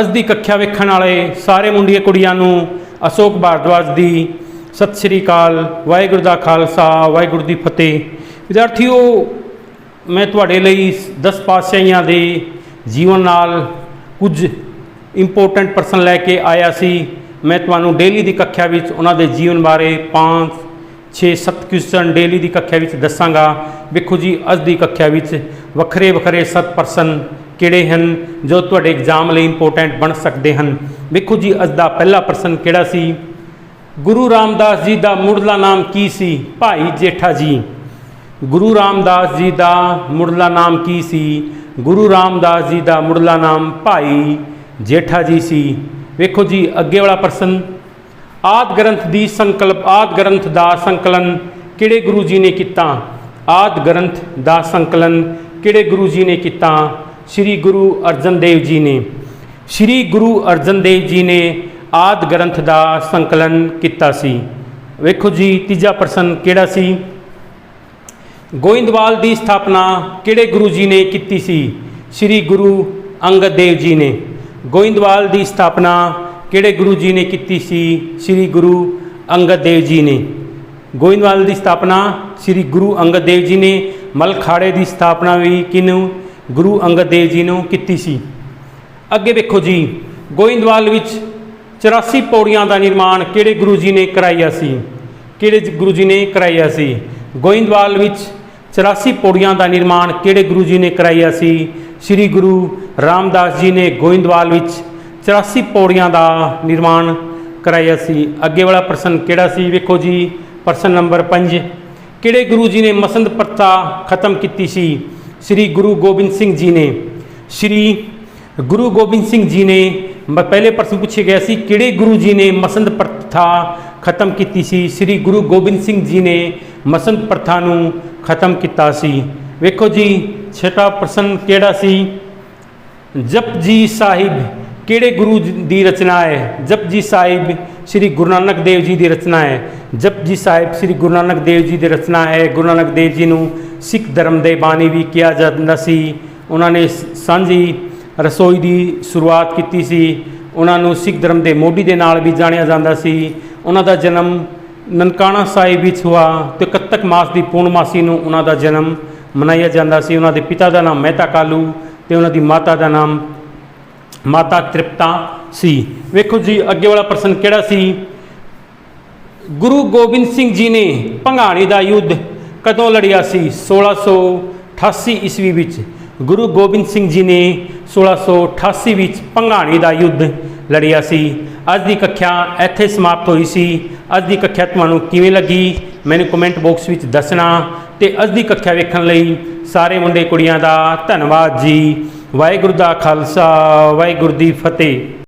ਅੱਜ ਦੀ ਕੱਖਿਆ ਵੇਖਣ ਵਾਲੇ ਸਾਰੇ ਮੁੰਡੀਆਂ ਕੁੜੀਆਂ ਨੂੰ ਅਸ਼ੋਕ ਭਾਰਦਵਾਜ ਦੀ ਸਤਿ ਸ੍ਰੀ ਅਕਾਲ, ਵਾਹਿਗੁਰੂ ਦਾ ਖਾਲਸਾ, ਵਾਹਿਗੁਰੂ ਦੀ ਫਤਿਹ। ਵਿਦਿਆਰਥੀਓ, ਮੈਂ ਤੁਹਾਡੇ ਲਈ 10 ਪਾਤਸ਼ਾਹੀਆਂ ਦੇ ਜੀਵਨ ਨਾਲ ਕੁਝ ਇੰਪੋਰਟੈਂਟ ਪਰਸਨ ਲੈ ਕੇ ਆਇਆ ਸੀ। ਮੈਂ ਤੁਹਾਨੂੰ ਡੇਲੀ ਦੀ ਕੱਖਿਆ ਵਿੱਚ ਉਹਨਾਂ ਦੇ ਜੀਵਨ ਬਾਰੇ 5 6 7 ਕੁਐਸਚਨ ਡੇਲੀ ਦੀ ਕੱਖਿਆ ਵਿੱਚ ਦੱਸਾਂਗਾ। ਵੇਖੋ ਜੀ, ਅੱਜ ਦੀ ਕੱਖਿਆ ਵਿੱਚ ਵੱਖਰੇ ਵੱਖਰੇ 7 ਪਰਸਨ ਕਿਹੜੇ ਹਨ, ਜੋ ਤੁਹਾਡੇ ਐਗਜ਼ਾਮ ਲਈ ਇੰਪੋਰਟੈਂਟ ਬਣ ਸਕਦੇ ਹਨ। ਵੇਖੋ ਜੀ, ਅੱਜ ਦਾ ਪਹਿਲਾ ਪ੍ਰਸ਼ਨ ਕਿਹੜਾ ਸੀ? ਗੁਰੂ ਰਾਮਦਾਸ ਜੀ ਦਾ ਮੁੱਢਲਾ ਨਾਮ ਕੀ ਸੀ? ਭਾਈ ਜੇਠਾ ਜੀ। ਗੁਰੂ ਰਾਮਦਾਸ ਜੀ ਦਾ ਮੁੱਢਲਾ ਨਾਮ ਕੀ ਸੀ? ਗੁਰੂ ਰਾਮਦਾਸ ਜੀ ਦਾ ਮੁੱਢਲਾ ਨਾਮ ਭਾਈ ਜੇਠਾ ਜੀ ਸੀ। ਵੇਖੋ ਜੀ, ਅੱਗੇ ਵਾਲਾ ਪ੍ਰਸ਼ਨ ਆਦ ਗ੍ਰੰਥ ਦੀ ਸੰਕਲਪ, ਆਦ ਗ੍ਰੰਥ ਦਾ ਸੰਕਲਨ ਕਿਹੜੇ ਗੁਰੂ ਜੀ ਨੇ ਕੀਤਾ? ਆਦ ਗ੍ਰੰਥ ਦਾ ਸੰਕਲਨ ਕਿਹੜੇ ਗੁਰੂ ਜੀ ਨੇ ਕੀਤਾ? ਸ੍ਰੀ ਗੁਰੂ ਅਰਜਨ ਦੇਵ ਜੀ ਨੇ, ਸ੍ਰੀ ਗੁਰੂ ਅਰਜਨ ਦੇਵ ਜੀ ਨੇ ਆਦ ਗ੍ਰੰਥ ਦਾ ਸੰਕਲਨ ਕੀਤਾ ਸੀ। ਵੇਖੋ ਜੀ, ਤੀਜਾ ਪ੍ਰਸ਼ਨ ਕਿਹੜਾ ਸੀ? ਗੋਇੰਦਵਾਲ ਦੀ ਸਥਾਪਨਾ ਕਿਹੜੇ ਗੁਰੂ ਜੀ ਨੇ ਕੀਤੀ ਸੀ? ਸ੍ਰੀ ਗੁਰੂ ਅੰਗਦ ਦੇਵ ਜੀ ਨੇ। ਗੋਇੰਦਵਾਲ ਦੀ ਸਥਾਪਨਾ ਕਿਹੜੇ ਗੁਰੂ ਜੀ ਨੇ ਕੀਤੀ ਸੀ? ਸ੍ਰੀ ਗੁਰੂ ਅੰਗਦ ਦੇਵ ਜੀ ਨੇ। ਗੋਇੰਦਵਾਲ ਦੀ ਸਥਾਪਨਾ ਸ੍ਰੀ ਗੁਰੂ ਅੰਗਦ ਦੇਵ ਜੀ ਨੇ। ਮਲਖਾੜੇ ਦੀ ਸਥਾਪਨਾ ਵੀ ਕਿਨੂੰ ਗੁਰੂ ਅੰਗਦ ਦੇਵ ਜੀ ਨੂੰ ਕੀਤੀ ਸੀ। ਅੱਗੇ ਵੇਖੋ ਜੀ, ਗੋਇੰਦਵਾਲ ਵਿੱਚ 84 ਪੌੜੀਆਂ ਦਾ ਨਿਰਮਾਣ ਕਿਹੜੇ ਗੁਰੂ ਜੀ ਨੇ ਕਰਾਇਆ ਸੀ? ਕਿਹੜੇ ਗੁਰੂ ਜੀ ਨੇ ਕਰਾਇਆ ਸੀ? ਗੋਇੰਦਵਾਲ ਵਿੱਚ 84 ਪੌੜੀਆਂ ਦਾ ਨਿਰਮਾਣ ਕਿਹੜੇ ਗੁਰੂ ਜੀ ਨੇ ਕਰਾਇਆ ਸੀ? ਸ੍ਰੀ ਗੁਰੂ ਰਾਮਦਾਸ ਜੀ ਨੇ ਗੋਇੰਦਵਾਲ ਵਿੱਚ 84 ਪੌੜੀਆਂ ਦਾ ਨਿਰਮਾਣ ਕਰਾਇਆ ਸੀ। ਅੱਗੇ ਵਾਲਾ ਪ੍ਰਸ਼ਨ ਕਿਹੜਾ ਸੀ? ਵੇਖੋ ਜੀ, ਪ੍ਰਸ਼ਨ ਨੰਬਰ 5 ਕਿਹੜੇ ਗੁਰੂ ਜੀ ਨੇ ਮਸੰਦ ਪ੍ਰਥਾ ਖਤਮ ਕੀਤੀ ਸੀ? ਸ੍ਰੀ ਗੁਰੂ ਗੋਬਿੰਦ ਸਿੰਘ ਜੀ ਨੇ, ਸ੍ਰੀ ਗੁਰੂ ਗੋਬਿੰਦ ਸਿੰਘ ਜੀ ਨੇ ਮ- ਪਹਿਲੇ ਪ੍ਰਸ਼ਨ ਪੁੱਛੇ ਗਿਆ ਸੀ, ਕਿਹੜੇ ਗੁਰੂ ਜੀ ਨੇ ਮਸੰਦ ਪ੍ਰਥਾ ਖਤਮ ਕੀਤੀ ਸੀ? ਸ੍ਰੀ ਗੁਰੂ ਗੋਬਿੰਦ ਸਿੰਘ ਜੀ ਨੇ ਮਸੰਦ ਪ੍ਰਥਾ ਨੂੰ ਖਤਮ ਕੀਤਾ ਸੀ। ਵੇਖੋ ਜੀ ਛੇਟਾ ਪ੍ਰਸ਼ਨ ਕਿਹੜਾ ਸੀ? ਜਪ ਜੀ ਸਾਹਿਬ ਕਿਹੜੇ ਗੁਰੂ ਜੀ ਦੀ ਰਚਨਾ ਹੈ? ਜਪਜੀ ਸਾਹਿਬ ਸ੍ਰੀ ਗੁਰੂ ਨਾਨਕ ਦੇਵ ਜੀ ਦੀ ਰਚਨਾ ਹੈ। ਜਪਜੀ ਸਾਹਿਬ ਸ੍ਰੀ ਗੁਰੂ ਨਾਨਕ ਦੇਵ ਜੀ ਦੀ ਰਚਨਾ ਹੈ। ਗੁਰੂ ਨਾਨਕ ਦੇਵ ਜੀ ਨੂੰ ਸਿੱਖ ਧਰਮ ਦੇ ਬਾਣੀ ਵੀ ਕਿਹਾ ਜਾਂਦਾ ਸੀ। ਉਹਨਾਂ ਨੇ ਸ- ਸਾਂਝੀ ਰਸੋਈ ਦੀ ਸ਼ੁਰੂਆਤ ਕੀਤੀ ਸੀ। ਉਹਨਾਂ ਨੂੰ ਸਿੱਖ ਧਰਮ ਦੇ ਮੋਢੀ ਦੇ ਨਾਲ ਵੀ ਜਾਣਿਆ ਜਾਂਦਾ ਸੀ। ਉਹਨਾਂ ਦਾ ਜਨਮ ਨਨਕਾਣਾ ਸਾਹਿਬ ਵਿੱਚ ਹੋਇਆ ਤੇ ਕੱਤਕ ਮਾਸ ਦੀ ਪੂਰਨਮਾਸੀ ਨੂੰ ਉਹਨਾਂ ਦਾ ਜਨਮ ਮਨਾਇਆ ਜਾਂਦਾ ਸੀ। ਉਹਨਾਂ ਦੇ ਪਿਤਾ ਦਾ ਨਾਮ ਮਹਿਤਾ ਕਾਲੂ ਤੇ ਉਹਨਾਂ ਦੀ ਮਾਤਾ ਦਾ ਨਾਮ ਮਾਤਾ ਤ੍ਰਿਪਤਾ ਸੀ। ਵੇਖੋ ਜੀ, ਅੱਗੇ ਵਾਲਾ ਪ੍ਰਸ਼ਨ ਕਿਹੜਾ ਸੀ? ਗੁਰੂ ਗੋਬਿੰਦ ਸਿੰਘ ਜੀ ਨੇ ਭੰਗਾਣੀ ਦਾ ਯੁੱਧ ਕਦੋਂ ਲੜਿਆ ਸੀ? 1688 ਈਸਵੀ ਵਿੱਚ। ਗੁਰੂ ਗੋਬਿੰਦ ਸਿੰਘ ਜੀ ਨੇ 1688 ਵਿੱਚ ਭੰਗਾਣੀ ਦਾ ਯੁੱਧ ਲੜਿਆ ਸੀ। ਅੱਜ ਦੀ ਕੱਖਿਆ ਇੱਥੇ ਸਮਾਪਤ ਹੋਈ ਸੀ। ਅੱਜ ਦੀ ਕੱਖਿਆ ਤੁਹਾਨੂੰ ਕਿਵੇਂ ਲੱਗੀ? ਮੈਨੂੰ ਕਮੈਂਟ ਬਾਕਸ ਵਿੱਚ ਦੱਸਣਾ। ਤੇ ਅੱਜ ਦੀ ਕੱਖਿਆ ਵੇਖਣ ਲਈ ਸਾਰੇ ਮੁੰਡੇ ਕੁੜੀਆਂ ਦਾ ਧੰਨਵਾਦ ਜੀ। ਵਾਹਿਗੁਰੂ ਦਾ ਖਾਲਸਾ ਵਾਹਿਗੁਰੂ ਦੀ ਫਤਿਹ।